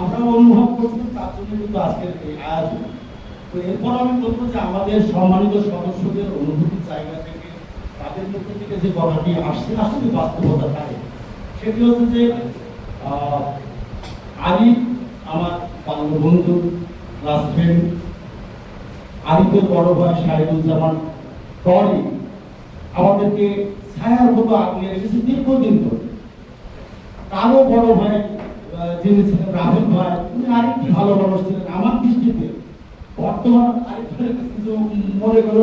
আমরা অনুভব করছি, তার জন্য কিন্তু আজকের এই আয়োজন। তো এরপর আমি বলব যে আমাদের সম্মানিত সদস্যদের অনুভূতির জায়গা থেকে, তাদের মধ্য থেকে যে কথাটি আসছে আসলে বাস্তবতা থাকে সেটি হচ্ছে যে আরিফ আমার বন্ধু ক্লাস ফ্রেন্ড বড় ভাই শাহিদুজ্জামান টরি আমাদেরকে ছায়ার মতো আগলে রেখেছে দীর্ঘদিন ধরে। তারও বড় ভাই যিনি ছিলেন রাহুল ভাই উনি আরেকটি ভালো মানুষ ছিলেন, আমার দৃষ্টিতে বর্তমান আরেকটা কিছু মনে করো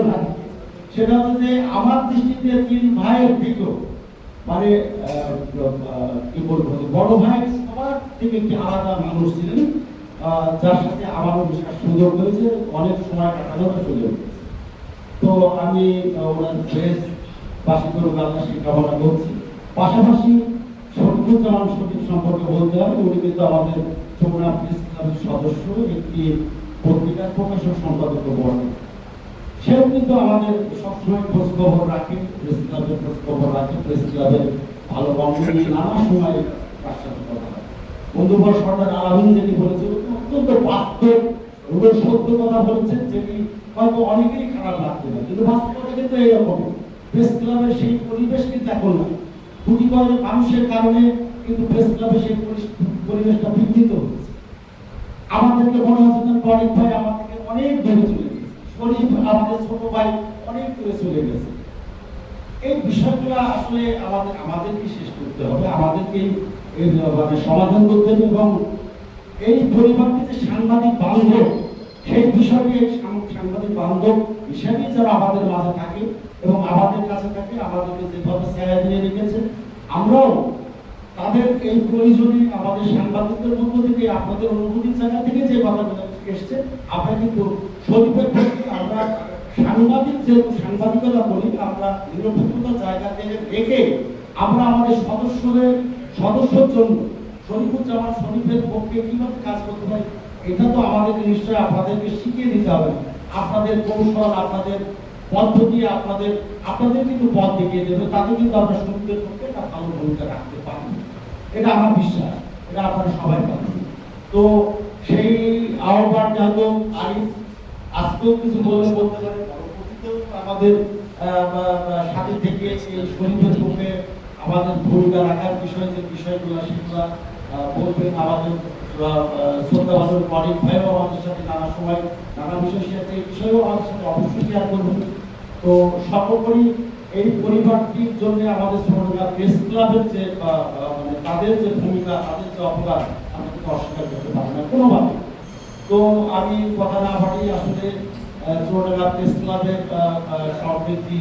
সেটা হচ্ছে যে আমার দৃষ্টিতে তিন ভাইয়ের থেকেও মানে কি বলব, বড় ভাই সবার থেকে একটি আলাদা মানুষ ছিলেন যার সাথে আমারও বিশেষ সুযোগ হয়েছে, অনেক সময় কাটানোর সুযোগ তো আমি ওনার বেশ বাসী আল্লাহ সেই কামনা করছি। পাশাপাশি শরীফুজ্জামান শরীফ সম্পর্কে বলতে হবে। উনি কিন্তু আমাদের চৌনা প্রেস সদস্য, একটি পত্রিকার প্রকাশক, সম্পাদক বর্ণ সেও কিন্তু আমাদের সবসময় খোঁজ খবর রাখে, প্রেস ক্লাবের খোঁজ খবর রাখে, প্রেস ক্লাবের ভালো মন্দ নানা সময় তার সাথে কথা হয় বন্ধুবর সর্দার আলামিন যেটি বলেছে অত্যন্ত বাস্তব রূপের সত্য কথা বলেছেন, যেটি হয়তো অনেকেরই খারাপ লাগতে পারে। কিন্তু বাস্তবতা কিন্তু এইরকম প্রেস ক্লাবের সেই পরিবেশ কিন্তু এখন নাই। কয়েক মানুষের কারণে কিন্তু প্রেস ক্লাবের সেই পরিবেশটা বিঘ্নিত আমাদেরকে মনে হচ্ছে যে টনিক ভাই আমার থেকে অনেক দূরে চলে গেছে। শরীফ আমাদের ছোট ভাই অনেক দূরে চলে গেছে। এই বিষয়গুলো আসলে আমাদের আমাদেরকে শেষ করতে হবে। আমাদেরকে মানে সমাধান করতে হবে এবং এই পরিবারটি যে সাংবাদিক বান্ধব, সেই বিষয়টি সাংবাদিক বান্ধব হিসাবে যারা আমাদের মাঝে থাকে এবং আমাদের কাছে থাকে আমাদেরকে যেভাবে ছায়া দিয়ে রেখেছে আমরাও তাদের এই প্রয়োজনে আমাদের সাংবাদিকদের মধ্য থেকে, আপনাদের অনুভূতির জায়গা থেকে যে কথাগুলো এসছে, আমরা কিন্তু শরীফের পক্ষে আমরা সাংবাদিক যে সাংবাদিকতা করি আমরা নিরপেক্ষতার জায়গা থেকে রেখে আমরা আমাদের সদস্যদের, সদস্যর জন্য শরীফুজ্জামান শরীফের পক্ষে কীভাবে কাজ করতে হয় এটা তো আমাদেরকে নিশ্চয়ই আপনাদেরকে শিখিয়ে দিতে হবে। আপনাদের কৌশল, আপনাদের পদ্ধতি আপনাদের আপনাদের কিন্তু পথ দেখিয়ে দেবে তাতে কিন্তু আমরা শরীফের পক্ষে একটা ভালো ভূমিকা রাখতে পারব এটা আমার বিশ্বাস, এটা আপনারা সবাই পাবেন তো সেই আহ্বান যেহেতু আরিফ, আজকেও কিছু বললে বলতে পারে, পরবর্তীতেও আমাদের সাথে থেকে এই শরীফের পক্ষে আমাদের ভূমিকা রাখার বিষয়, যে বিষয়গুলো সেগুলো বলবেন আমাদের শ্রদ্ধাবাদ অনেক ভাইও আমাদের সাথে নানা সময়, নানা বিষয় সাথে এই বিষয়েও আমাদের সাথে অবশ্যই শেয়ার করবেন। তো সর্বোপরি এই পরিবারটির জন্য আমাদের ছোটরা প্রেস ক্লাবের যে মানে তাদের যে ভূমিকা, তাদের যে অবদান আমাদেরকে অস্বীকার করতে পারে না কোনোভাবে। তো আমি কথা না বাড়িয়ে আসলে চুয়াডাঙ্গা প্রেস ক্লাবের সমৃদ্ধি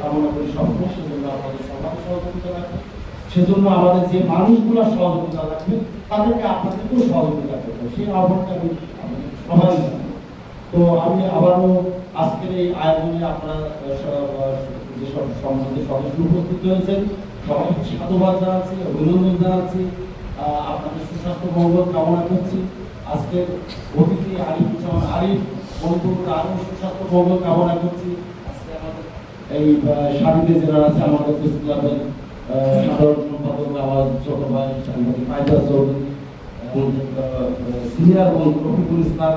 কামনা করি সবসময় সেজন্য আমাদের সবাই সহযোগিতা রাখবে সেজন্য আমাদের যে মানুষগুলো সহযোগিতা রাখবে তাদেরকে আপনাদেরকেও সহযোগিতা করবে। সেই আহ্বানটা আমি সবাই। তো আমি আবারও আজকের এই আয়োজনে আপনারা যেসব সংসদের সদস্য উপস্থিত হয়েছেন, সবাইকে সাধুবাদ জানাচ্ছি, অভিনন্দন জানাচ্ছি আপনাদের সুস্বাস্থ্য মঙ্গল কামনা করছি। আজকে অতিথি আরিফ জামান আরিফ বন্ধু আরও সুস্বাস্থ্য মঙ্গল কামনা করছি। আজকে আমাদের এই যারা আছে, আমাদের সাধারণ সম্পাদক আমার ছোট ভাই সাংবাদিক চৌধুরী সিনিয়র বন্ধু রফিকুল ইসলাম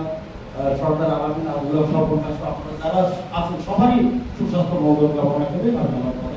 সর্দার আলমিন আবুল্লাহ সর্বনাশ আপনারা যারা আছেন সবারই সুস্বাস্থ্য মঙ্গল কামনা করে আমি আমার